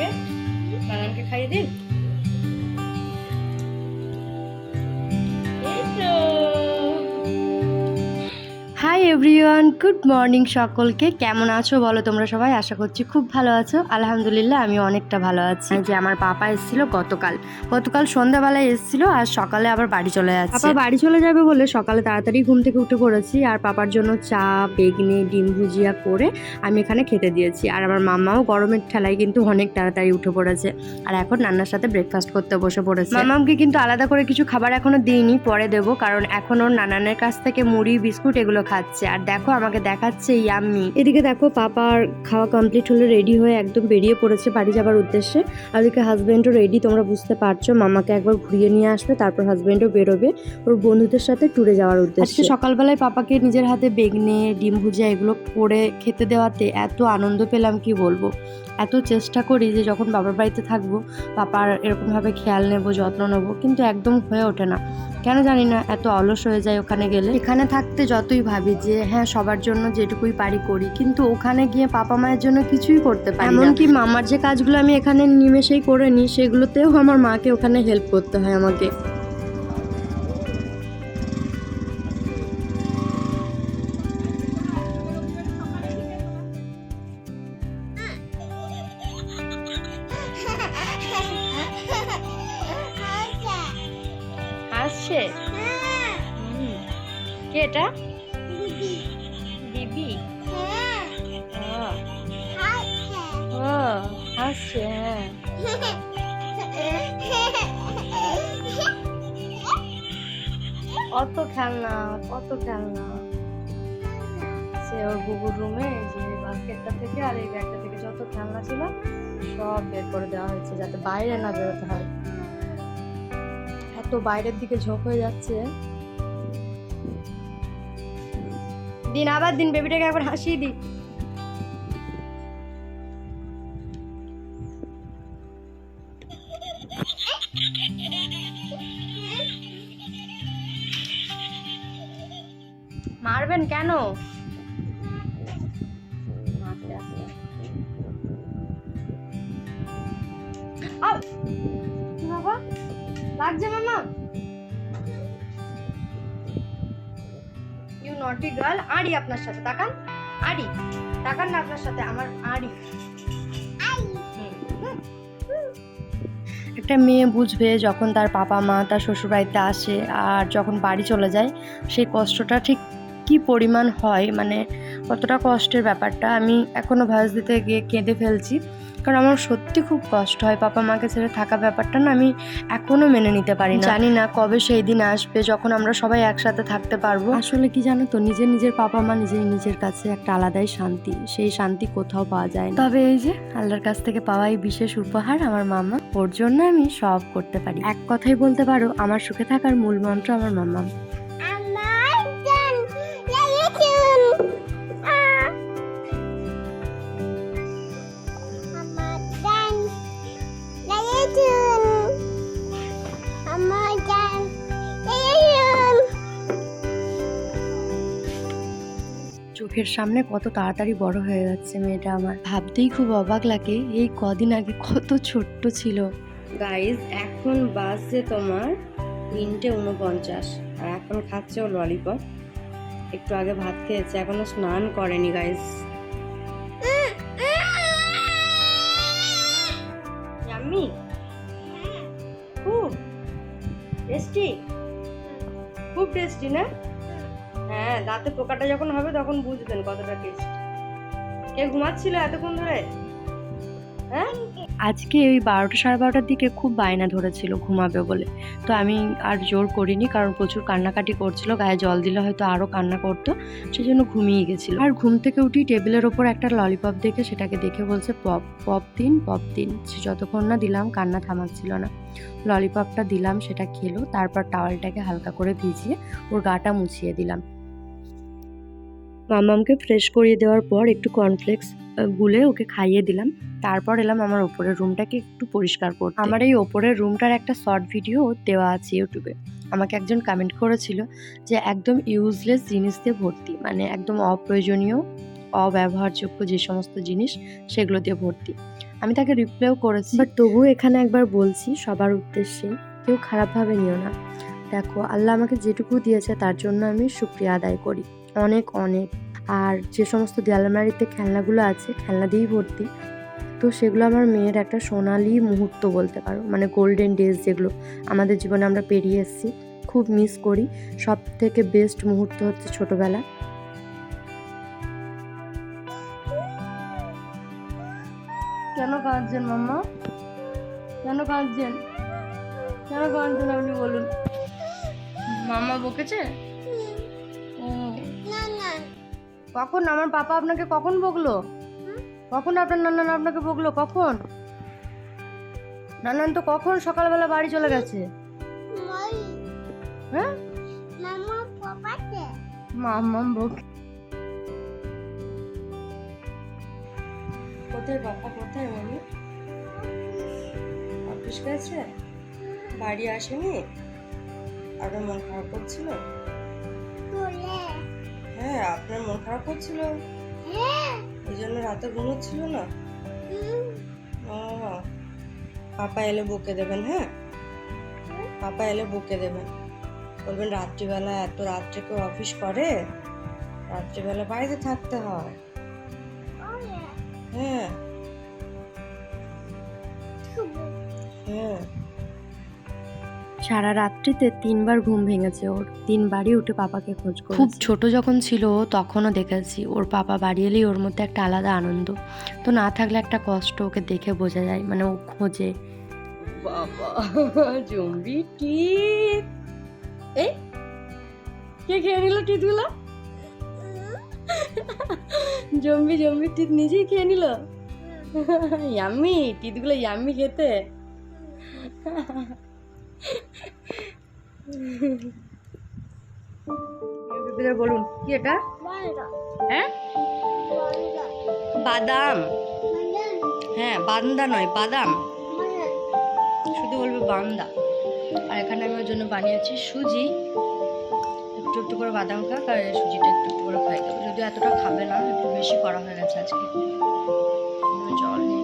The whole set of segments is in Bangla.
নানানকে বাগানকে খাইয়ে দিন। এভরিওয়ান গুড মর্নিং সকলকে। কেমন আছো বলো তোমরা সবাই? আশা করছি খুব ভালো আছো। আলহামদুলিল্লাহ আমি অনেকটা ভালো আছি। যে আমার পাপা এসেছিল গতকাল। গতকাল সন্ধ্যাবেলায় এসেছিল আর সকালে আবার বাড়ি চলে যাচ্ছে। পাপা বাড়ি চলে যাবে বলে সকালে তাড়াতাড়ি ঘুম থেকে উঠে পড়েছি আর পাপার জন্য চা বেগনি ডিম ভুজিয়া করে আমি এখানে খেতে দিয়েছি। আর আমার মামাও গরমের ঠেলায় কিন্তু অনেক তাড়াতাড়ি উঠে পড়েছে। আর এখন রান্নার সাথে ব্রেকফাস্ট করতে বসে পড়েছে। মামামকে কিন্তু আলাদা করে কিছু খাবার এখনও দিইনি পরে দেবো। কারণ এখন ওর নানানের কাছ থেকে মুড়ি বিস্কুট এগুলো খাচ্ছে। আর দেখো, আমাকে দেখাচ্ছে ইয়াম্মি। এদিকে দেখো পাপার খাওয়া কমপ্লিট হলে রেডি হয়ে একদম বেরিয়ে পড়েছে বাড়ি যাবার উদ্দেশ্যে। আর ওদিকে হাজব্যান্ডও রেডি তোমরা বুঝতে পারছ। মামাকে একবার ঘুরিয়ে নিয়ে আসবে, তারপর হাজব্যান্ডও বেরোবে ওর বন্ধুদের সাথে ট্যুরে যাওয়ার উদ্দেশ্যে। সকালবেলায় পাপাকে নিজের হাতে বেগনে, ডিম ভুজিয়া এগুলো করে খেতে দেওয়াতে এত আনন্দ পেলাম, কি বলব? এত চেষ্টা করি যে যখন বাবার বাড়িতে থাকব, পাপার এরকমভাবে খেয়াল নেব, যত্ন নেব, কিন্তু একদম হয়ে ওঠে না। কেন জানি না এত অলস হয়ে যায় ওখানে গেলে। এখানে থাকতে যতই ভাবি যে হ্যাঁ সবার জন্য যেটুকুই পারি করি কিন্তু ওখানে গিয়ে পাপা মায়ের জন্য কিছুই করতে পারি এমনকি মামার যে কাজগুলো আমি এখানে নিমেষেই করে নিই সেগুলোতেও আমার মাকে ওখানে হেল্প করতে হয় আমাকে। আসছে কে এটা? দিবি ও আসছে হ্যাঁ। অত খেলনা, কত খেলনা। সে ওর বুবুর রুমে, যে বাস্কেটটা থেকে আর এই ব্যাগটা থেকে যত খেলনা ছিল, সব বের করে দেওয়া হয়েছে যাতে বাইরে না বেরোতে হয়। এত বাইরের দিকে ঝোঁক হয়ে যাচ্ছে। দিন আবার দিন বেবিটাকে একবার হাসিয়ে দিই। মারবেন কেন? লাগছে মামা? ইউ নটি গার্ল আড়ি আপনার সাথে, তাকান। আড়ি, তাকান না আপনার সাথে, আমার আড়ি। একটা মেয়ে বুঝবে যখন তার বাবা মা, তার শ্বশুরবাড়িতে আসে আর যখন বাড়ি চলে যায়, সেই কষ্টটা ঠিক কি পরিমাণ হয়? মানে কতটা কষ্টের ব্যাপারটা? আমি এখনও ভয়েস দিতে গিয়ে কেঁদে ফেলছি। কারণ আমার সত্যি খুব কষ্ট হয় পাপা মাকে ছেড়ে থাকা ব্যাপারটা না আমি এখনও মেনে নিতে পারি না। জানি না কবে সেই দিন আসবে যখন আমরা সবাই একসাথে থাকতে পারব। আসলে কি জানো তো নিজের নিজের পাপা মা নিজের নিজের কাছে একটা আলাদাই শান্তি সেই শান্তি কোথাও পাওয়া যায় না। তবে এই যে আল্লাহর কাছ থেকে পাওয়া এই বিশেষ উপহার আমার মামা। ওর জন্য আমি সব করতে পারি। এক কথাই বলতে পারো আমার সুখে থাকার মূল মন্ত্র আমার মামা চোখের সামনে কত তাড়াতাড়ি বড় হয়ে যাচ্ছে মেয়েটা আমার। ভাবতেই খুব অবাক লাগে এই কদিন আগে কত ছোট্ট ছিল। গাইজ এখন বাজছে তোমার তিনটে উনপঞ্চাশ আর এখন খাচ্ছে ও ললিপপ একটু আগে ভাত খেয়েছে এখনও স্নান করেনি গাইজ ইয়াম্মি খুব টেস্টি খুব টেস্টি না? হ্যাঁ দাঁতে পোকাটা যখন হবে তখন বুঝবেন কতটা টেস্ট কে ঘুমাচ্ছিল এতক্ষণ ধরে? হ্যাঁ? আজকে ওই বারোটা সাড়ে বারোটার দিকে খুব বায়না ধরেছিল ঘুমাবে বলে। তো আমি আর জোর করিনি, কারণ প্রচুর কান্নাকাটি করছিল, গায়ে জল দিলে হয়তো আরও কান্না করতো সেই জন্য ঘুমিয়ে গেছিল। আর ঘুম থেকে উঠি টেবিলের ওপর একটা ললিপপ দেখে সেটাকে দেখে বলছে, পপ পপ দিন পপ দিন। সে যতক্ষণ না দিলাম, কান্না থামাচ্ছিল না। ললিপপটা দিলাম, সেটা খেলো, তারপর টাওয়ালটাকে হালকা করে ভিজিয়ে ওর গাটা মুছিয়ে দিলাম। মামামকে ফ্রেশ করিয়ে দেওয়ার পর একটু কর্নফ্লেক্স গুলে ওকে খাইয়ে দিলাম। তারপর এলাম আমার ওপরের রুমটাকে একটু পরিষ্কার করতে। আমার এই ওপরের রুমটার একটা শর্ট ভিডিও দেওয়া আছে ইউটিউবে আমাকে একজন কমেন্ট করেছিল যে, একদম ইউজলেস জিনিস দিয়ে ভর্তি মানে একদম অপ্রয়োজনীয়, অব্যবহারযোগ্য যে সমস্ত জিনিস, সেগুলো দিয়ে ভর্তি। আমি তাকে রিপ্লাইও করেছি। বাট তবুও এখানে একবার বলছি, সবার উদ্দেশ্যে, কেউ খারাপভাবে নিও না। দেখো, আল্লাহ আমাকে যেটুকু দিয়েছে, তার জন্য আমি শুক্রিয়া আদায় করি। অনেক অনেক। আর যে সমস্ত দেয়ালমারিতে খেলনাগুলো আছে, খেলনা দিয়েই ভর্তি। তো সেগুলো আমার মেয়ের একটা সোনালি মুহূর্ত বলতে পারো মানে গোল্ডেন ডেজ যেগুলো আমাদের জীবনে আমরা পেরিয়ে এসেছি, খুব মিস করি। সব থেকে বেস্ট মুহূর্ত হচ্ছে ছোটবেলা। কেন কাঁদছেন মাম্মা? কেন কাঁদছেন? কেন কাঁদছেন আপনি বলুন। মাম্মা বকেছে? কখন? আমার পাপা আপনাকে কখন বকলো? কখন আপনার নানান আপনাকে বকলো? কখন? নানান তো কখন সকালবেলা বাড়ি চলে গেছে? হ্যাঁ? মাম্মা বক কোথায় বাবা কোথায় মামি? অফিস গেছে? বাড়ি আসেনি? আপনার মন খারাপ করছিল? হ্যাঁ আপনার মন খারাপ করছিল ওই জন্য রাতে ঘুমোচ্ছিল না? ও পাপা এলে বকে দেবেন হ্যাঁ? পাপা এলে বকে দেবেন। বলবেন রাত্রিবেলা এত রাত্রে কেউ অফিস করে? রাত্রিবেলা বাড়িতে থাকতে হয়। হ্যাঁ। হ্যাঁ। সারা রাত্রিতে তিনবার ঘুম ভেঙেছে ওর। তিনবারই উঠে পাপাকে খোঁজ করে খুব ছোট যখন ছিল ও তখনও দেখেছি। ওর পাপা বাড়ি এলেই ওর মধ্যে একটা আলাদা আনন্দ। তো না থাকলে একটা কষ্ট ওকে দেখে বোঝা যায় মানে ও খোঁজে। বাবা জম্বি টিপ এই কে খেয়ে নিল টিপগুলো জম্বি জম্বি টিপ নিজেই খেয়ে নিল? ইয়াম্মি টিপগুলো ইয়াম্মি খেতে। বলুন কি এটা? হ্যাঁ? বাদাম। হ্যাঁ বান্দা নয় বাদাম। শুধু বলবে বান্দা। আর এখানে আমি ওর জন্য বানিয়েছি সুজি। একটু একটু করে বাদাম খাক আর সুজিটা একটু একটু করে খাই। দেবো যদিও এতটা খাবে না একটু বেশি করা হয়ে গেছে আজকে। জল নিয়ে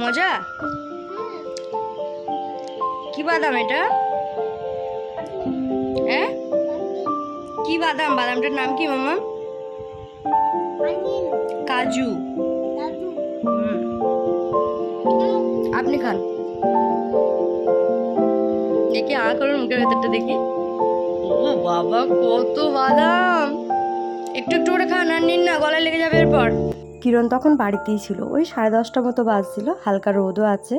মজা? কি বাদাম এটা? হ্যাঁ? কি বাদাম? বাদামটার নাম কি মামা? কাজু। আপনি খান। দেখি আ করুন মুখের ভেতরটা দেখি। ও বাবা কত বাদাম! একটু একটু করে খান আর নিন না গলায় লেগে যাবে এরপর। কিরণ তখন বাড়িতেই ছিল। ওই সাড়ে দশটা মতো বাজছিল, হালকা রোদও আছে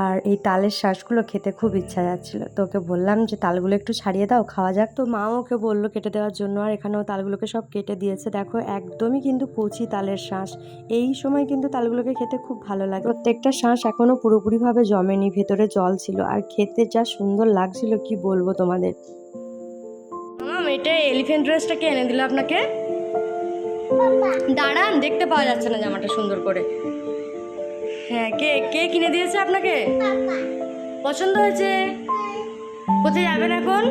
আর এই তালের শ্বাসগুলো খেতে খুব ইচ্ছা যাচ্ছিল। তো ওকে বললাম যে, তালগুলো একটু ছাড়িয়ে দাও, খাওয়া যাক। তো মাও ওকে বলল কেটে দেওয়ার জন্য, আর এখানেও তালগুলোকে সব কেটে দিয়েছে। দেখো, একদমই কিন্তু কচি তালের শ্বাস। এই সময় কিন্তু তালগুলোকে খেতে খুব ভালো লাগে। প্রত্যেকটা শ্বাস এখনও পুরোপুরিভাবে জমেনি, ভেতরে জল ছিল। আর খেতে যা সুন্দর লাগছিল, কি বলব তোমাদের? এটা এলিফেন্ট ড্রেসটা কে এনে দিল আপনাকে? দাঁড়ান, দেখতে পাওয়া যাচ্ছে না জামাটা সুন্দর করে। হ্যাঁ কে কে কিনে দিয়েছে আপনাকে? পছন্দ হয়েছে? কোথায় যাবেন এখন?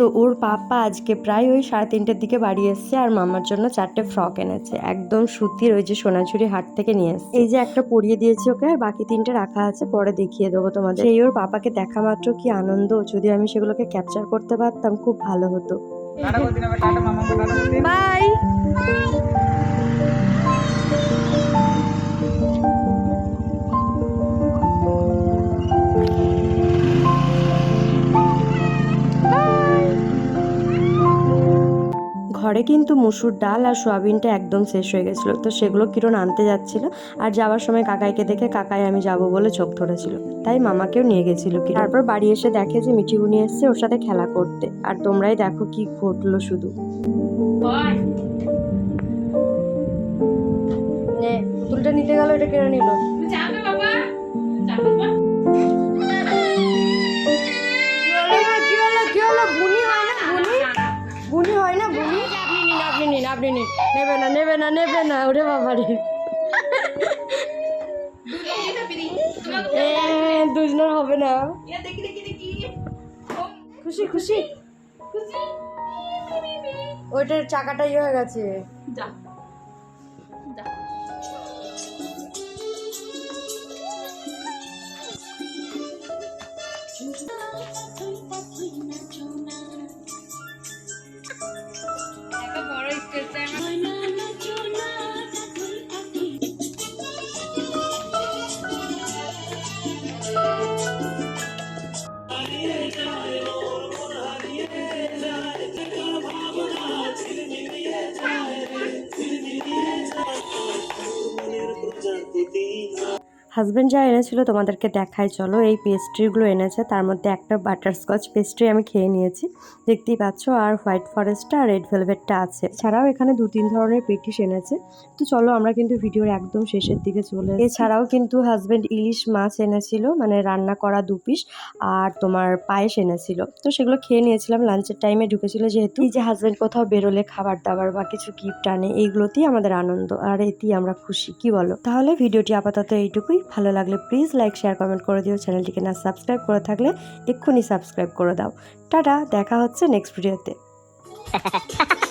তো ওর পাপা আজকে প্রায় ওই সাড়ে তিনটের দিকে বাড়ি এসছে আর মামার জন্য চারটে ফ্রক এনেছে। একদম সুতির ওই যে সোনাঝুরি হাট থেকে নিয়ে এসছে। এই যে একটা পরিয়ে দিয়েছি ওকে আর বাকি তিনটে রাখা আছে, পরে দেখিয়ে দেবো তোমাদের। এই ওর পাপাকে দেখা মাত্র কি আনন্দ, যদি আমি সেগুলোকে ক্যাপচার করতে পারতাম, খুব ভালো হতো। টাটা কিন্তু মুসুর ডাল আর সোয়াবিনটা একদম শেষ হয়ে গেছিল। তো সেগুলো কিরণ আনতে যাচ্ছিল আর যাওয়ার সময় কাকাইকে দেখে কাকাই আমি যাব বলে চোখ ধরেছিল। তাই মামাকেও নিয়ে গেছিল কি তারপর বাড়ি এসে দেখে যে মিঠি মিঠিগুনি এসছে, ওর সাথে খেলা করতে। আর তোমরাই দেখো কি ঘটলো শুধু। নিতে গেল, এটা কেড়ে নিল। নিন আপনি নিন নেবে না নেবে না নেবে না ওরে বাবা রে দুজনের হবে না। খুশি? খুশি। ওইটার চাকাটা ইয়ে হয়ে গেছে। যা। হাজব্যান্ড যা এনেছিল তোমাদেরকে দেখাই, চলো এই পেস্ট্রিগুলো এনেছে। তার মধ্যে একটা বাটারস্কচ পেস্ট্রি আমি খেয়ে নিয়েছি। দেখতেই পাচ্ছ, আর হোয়াইট ফরেস্টটা আর রেড ভেলভেটটা আছে। এছাড়াও এখানে দু তিন ধরনের পেটিস এনেছে। তো চলো আমরা কিন্তু ভিডিওর একদম শেষের দিকে চলে এছাড়াও কিন্তু হাজব্যান্ড ইলিশ মাছ এনেছিল মানে রান্না করা দু পিস আর তোমার পায়েস এনেছিল। তো সেগুলো খেয়ে নিয়েছিলাম, লাঞ্চের টাইমে ঢুকেছিল যেহেতু। এই যে হাজব্যান্ড কোথাও বেরোলে খাবার দাবার বা কিছু গিফট আনে, এইগুলোতেই আমাদের আনন্দ, আর এতেই আমরা খুশি, কি বলো? তাহলে ভিডিওটি আপাতত এইটুকুই। ভালো লাগলে প্লিজ লাইক শেয়ার কমেন্ট করে দিও। চ্যানেলটিকে না সাবস্ক্রাইব করে থাকলে এক্ষুনি সাবস্ক্রাইব করে দাও। টাটা, দেখা হচ্ছে নেক্সট ভিডিওতে